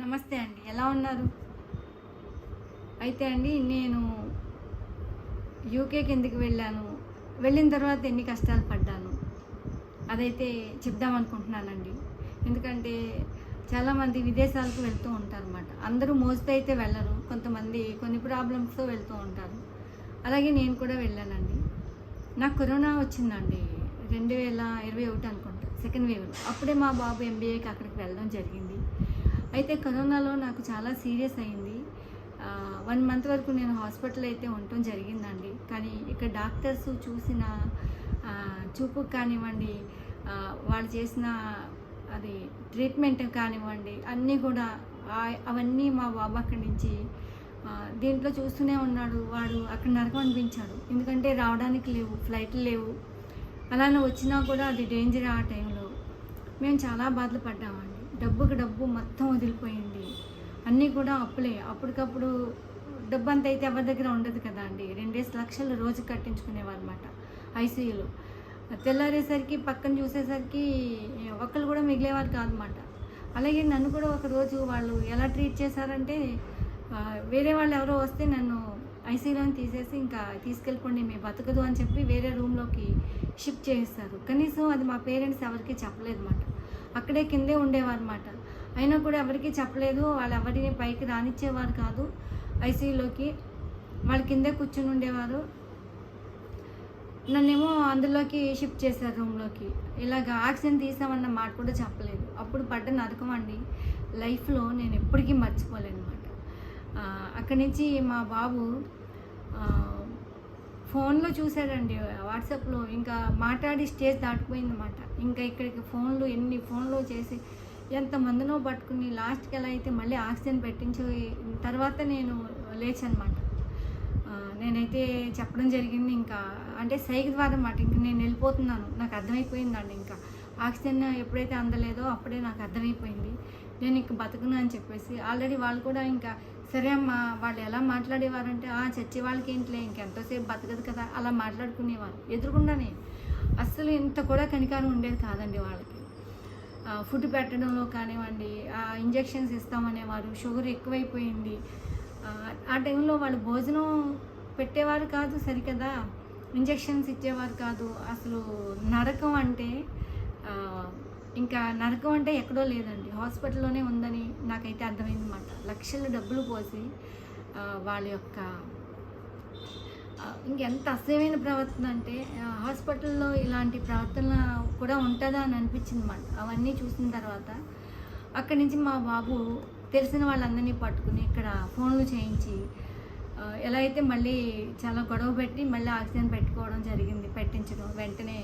నమస్తే అండి. ఎలా ఉన్నారు? అయితే అండి నేను యూకేకి ఎందుకు వెళ్ళాను. వెళ్ళిన తర్వాత ఎన్ని కష్టాలు పడ్డాను? అదైతే చెప్దాం అనుకుంటున్నానండి. ఎందుకంటే చాలామంది విదేశాలకు వెళ్తూ ఉంటారన్నమాట. అందరూ మోస్తే అయితే వెళ్ళరు. కొంతమంది కొన్ని ప్రాబ్లమ్స్తో వెళ్తూ ఉంటారు. అలాగే నేను కూడా వెళ్ళానండి. నాకు కరోనా వచ్చిందండి రెండు వేల ఇరవై ఒకటి అనుకుంటా సెకండ్ వేవ్లో. అప్పుడే మా బాబు ఎంబీఏకి అక్కడికి వెళ్ళడం జరిగింది. అయితే కరోనాలో నాకు చాలా సీరియస్ అయింది. వన్ మంత్ వరకు నేను హాస్పిటల్ అయితే ఉండటం జరిగిందండి. కానీ ఇక్కడ డాక్టర్స్ చూసిన చూపు కానివ్వండి వాళ్ళు చేసిన అది ట్రీట్మెంట్ కానివ్వండి అన్నీ కూడా అవన్నీ మా బాబు అక్కడి నుంచి దీంట్లో చూస్తూనే ఉన్నాడు. వాడు అక్కడ నరకం అనిపించాడు. ఎందుకంటే రావడానికి లేవు ఫ్లైట్లు లేవు. అలానే వచ్చినా కూడా అది డేంజర్ ఆ టైంలో. మేము చాలా బాధలు పడ్డామండి. డబ్బుకి డబ్బు మొత్తం వదిలిపోయింది. అన్నీ కూడా అప్పులే. అప్పటికప్పుడు డబ్బు అంత అయితే ఎవరి దగ్గర ఉండదు కదా అండి. రెండేసి లక్షలు రోజు కట్టించుకునేవారు అనమాట ఐసీయూలో. తెల్లారేసరికి పక్కన చూసేసరికి ఒక్కరు కూడా మిగిలేవారు కాదనమాట అలాగే నన్ను కూడా ఒకరోజు వాళ్ళు ఎలా ట్రీట్ చేశారంటే వేరే వాళ్ళు ఎవరో వస్తే నన్ను ఐసీయూలోని తీసేసి ఇంకా తీసుకెళ్ళిపోండి మీ బతకదు అని చెప్పి వేరే రూమ్లోకి షిఫ్ట్ చేస్తారు కనీసం అది మా పేరెంట్స్ ఎవరికి చెప్పలేదు అనమాట అక్కడే కిందే ఉండేవారన్నమాట. అయినా కూడా ఎవరికి చెప్పలేదు వాళ్ళు ఎవరిని పైకి రానిచ్చేవారు కాదు. ఐసీయూలోకి వాళ్ళు కిందే కూర్చుని ఉండేవారు. నన్నేమో అందులోకి షిఫ్ట్ చేశారు రూమ్లోకి. ఇలాగ ఆక్సిజన్ తీసామన్న మాట కూడా చెప్పలేదు. అప్పుడు పడ్డ నరకం అండి. లైఫ్లో నేను ఎప్పటికీ మర్చిపోలేను అనమాట అక్కడి నుంచి మా బాబు ఫోన్లో చూసాడండి వాట్సాప్లో. ఇంకా మాట్లాడి స్టేజ్ దాటిపోయిందన్నమాట. ఇంకా ఇక్కడికి ఫోన్లు ఎన్ని ఫోన్లు చేసి ఎంతమందినో పట్టుకుని లాస్ట్కి ఎలా అయితే మళ్ళీ ఆక్సిజన్ పెట్టించి తర్వాత నేను లేచనమాట నేనైతే చెప్పడం జరిగింది ఇంకా. అంటే సైగ ద్వారా అన్నమాట. ఇంక నేను వెళ్ళిపోతున్నాను. నాకు అర్థమైపోయిందండి ఇంకా. ఆక్సిజన్ ఎప్పుడైతే అందలేదో అప్పుడే నాకు అర్థమైపోయింది. నేను ఇంక బతకను అని చెప్పేసి ఆల్రెడీ వాళ్ళు కూడా ఇంకా సరే అమ్మా వాళ్ళు ఎలా మాట్లాడేవారంటే ఆ చచ్చి వాళ్ళకి ఏంటిలే ఇంకెంతోసేపు బతకదు కదా అలా మాట్లాడుకునేవారు ఎదురుకుండానే అస్సలు ఇంత కూడా కనికారం ఉండేది కాదండి వాళ్ళకి. ఫుడ్ పెట్టడంలో కానివ్వండి ఇంజెక్షన్స్ ఇస్తామనేవారు షుగర్ ఎక్కువైపోయింది. ఆ, టైంలో వాళ్ళు భోజనం పెట్టేవారు కాదు సరికదా? ఇంజెక్షన్స్ ఇచ్చేవారు కాదు. అసలు నరకం అంటే ఇంకా నరకం అంటే ఎక్కడో లేదండి. హాస్పిటల్లోనే ఉందని నాకైతే అర్థమైందన్నమాట. లక్షల డబ్బులు పోసి వాళ్ళ యొక్క ఇంకెంత అసహ్యమైన ప్రవర్తన అంటే హాస్పిటల్లో ఇలాంటి ప్రవర్తన కూడా ఉంటుందా అని అనిపించింది అన్నమాట అవన్నీ చూసిన తర్వాత అక్కడి నుంచి మా బాబు తెలిసిన వాళ్ళందరినీ పట్టుకుని ఇక్కడ ఫోన్లు చేయించి ఎలా అయితే మళ్ళీ చాలా గొడవ పెట్టి మళ్ళీ ఆక్సిజన్ పెట్టుకోవడం జరిగింది పెట్టించడం వెంటనే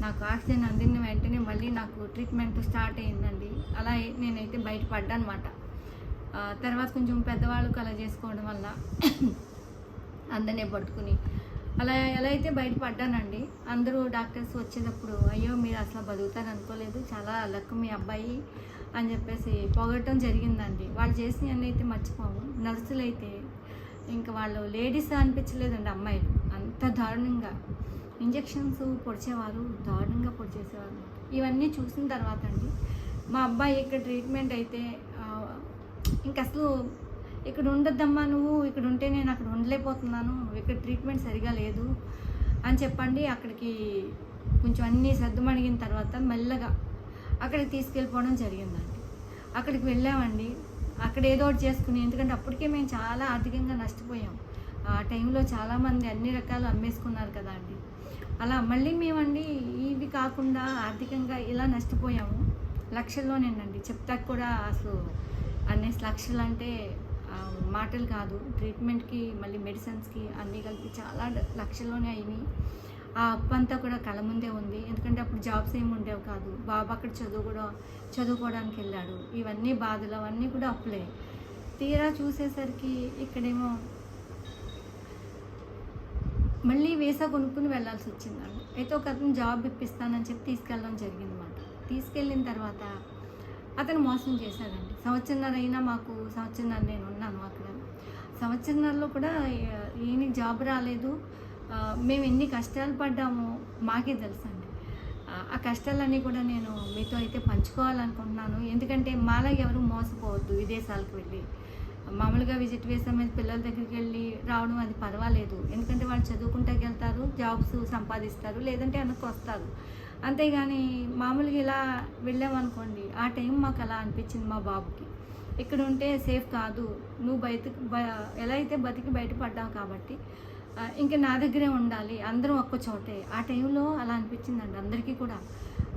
నాకు ఆక్సిజన్ అందిన వెంటనే మళ్ళీ నాకు ట్రీట్మెంట్ స్టార్ట్ అయిందండి. అలా నేనైతే బయటపడ్డానమాట. తర్వాత కొంచెం పెద్దవాళ్ళు అలా చేసుకోవడం వల్ల అందరినీ పట్టుకుని అలా ఎలా అయితే బయటపడ్డానండి. అందరూ డాక్టర్స్ వచ్చేటప్పుడు అయ్యో మీరు అసలు బతుకుతారు అనుకోలేదు. చాలా లక్ మీ అబ్బాయి అని చెప్పేసి పొగడటం జరిగిందండి. వాళ్ళు చేసినవన్నీ అయితే మర్చిపోము. నర్సులు అయితే ఇంకా వాళ్ళు లేడీస్ అనిపించలేదండి అమ్మాయిలు. అంత దారుణంగా. ఇంజెక్షన్స్ పొడిచేవారు దారుణంగా పొడిచేసేవారు. ఇవన్నీ చూసిన తర్వాత అండి మా అబ్బాయి ఇక్కడ ట్రీట్మెంట్ అయితే ఇంక అసలు ఇక్కడ ఉండొద్దమ్మా నువ్వు ఇక్కడ ఉంటే నేను అక్కడ ఉండలేకపోతున్నాను ఇక్కడ ట్రీట్మెంట్ సరిగా లేదు అని చెప్పండి అక్కడికి కొంచెం అన్నీ సర్దుమణిగిన తర్వాత మెల్లగా అక్కడికి తీసుకెళ్ళిపోవడం జరిగిందండి. అక్కడికి వెళ్ళామండి అక్కడ ఏదో ఒకటి చేసుకుని ఎందుకంటే అప్పటికే మేము చాలా ఆర్థికంగా నష్టపోయాం. ఆ టైంలో చాలామంది అన్ని రకాలు అమ్మేసుకున్నారు కదా అండి. అలా మళ్ళీ మేమండి ఇవి కాకుండా ఆర్థికంగా ఇలా నష్టపోయాము. లక్షల్లోనేనండి. చెప్తా కూడా అసలు అనేసి లక్షలు అంటే మాటలు కాదు. ట్రీట్మెంట్కి మళ్ళీ మెడిసిన్స్కి అన్నీ కలిపి చాలా లక్షల్లోనే అయినాయి. ఆ అప్పు అంతా కూడా కళ ముందే ఉంది. ఎందుకంటే అప్పుడు జాబ్స్ ఏమి ఉండేవి కాదు. బాబు అక్కడ చదువు కూడా చదువుకోవడానికి వెళ్ళాడు. ఇవన్నీ బాధలు అవన్నీ కూడా అప్పులే. తీరా చూసేసరికి ఇక్కడేమో మళ్ళీ వీసా కొనుక్కుని వెళ్ళాల్సి వచ్చిందండి. అయితే ఒక అతను జాబ్ ఇప్పిస్తానని చెప్పి తీసుకెళ్ళడం జరిగిందన్నమాట. తీసుకెళ్ళిన తర్వాత అతను మోసం చేశాడండి. సంవత్సరన్నర అయినా మాకు సంవత్సరన్నర నేను ఉన్నాను అక్కడ. సంవత్సరన్నరలో కూడా ఈ- జాబ్ రాలేదు. మేము ఎన్ని కష్టాలు పడ్డామో మాకే తెలుసండి. ఆ, ఆ, కష్టాలన్నీ కూడా నేను మీతో అయితే పంచుకోవాలనుకుంటున్నాను. ఎందుకంటే మాలా ఎవరు మోసపోవద్దు విదేశాలకు వెళ్ళి. మామూలుగా విజిట్ వేసే మీద పిల్లల దగ్గరికి వెళ్ళి రావడం అది పర్వాలేదు. ఎందుకంటే వాళ్ళు చదువుకుంటాకి వెళ్తారు జాబ్స్ సంపాదిస్తారు లేదంటే వెనక్కి వస్తారు అంతేగాని మామూలుగా ఇలా వెళ్ళామనుకోండి ఆ టైం మాకు అలా అనిపించింది మా బాబుకి. ఇక్కడ ఉంటే సేఫ్ కాదు. నువ్వు బయట బ- ఎలా అయితే బతికి బయటపడ్డావు కాబట్టి ఇంకా నా దగ్గరే ఉండాలి. అందరం ఒక్క చోటే. ఆ టైంలో అలా అనిపించిందండి అందరికీ కూడా.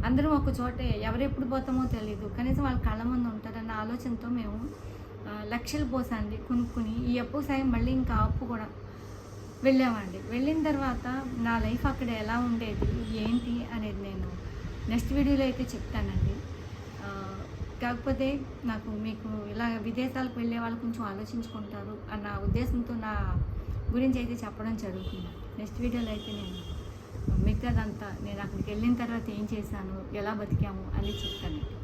అందరం ఒక్క చోటే. ఎవరెప్పుడు పోతామో తెలియదు కనీసం వాళ్ళ కళ్ళ ముందు ఉంటారన్న ఆలోచనతో మేము లక్షలు పోసండి కొనుక్కుని. ఈ అప్పు సాయం మళ్ళీ ఇంకా అప్పు కూడా వెళ్ళామండి. వెళ్ళిన తర్వాత నా లైఫ్ అక్కడ ఎలా ఉండేది ఏంటి అనేది నేను నెక్స్ట్ వీడియోలో అయితే చెప్తానండి. కాకపోతే నాకు మీకు ఇలా విదేశాలకు వెళ్ళే వాళ్ళు కొంచెం ఆలోచించుకుంటారు అన్న ఉద్దేశంతో నా గురించి అయితే చెప్పడం జరుగుతుంది. నెక్స్ట్ వీడియోలో అయితే నేను మిగతాదంతా నేను అక్కడికి వెళ్ళిన తర్వాత ఏం చేశాను ఎలా బతికాము అని చెప్తానండి.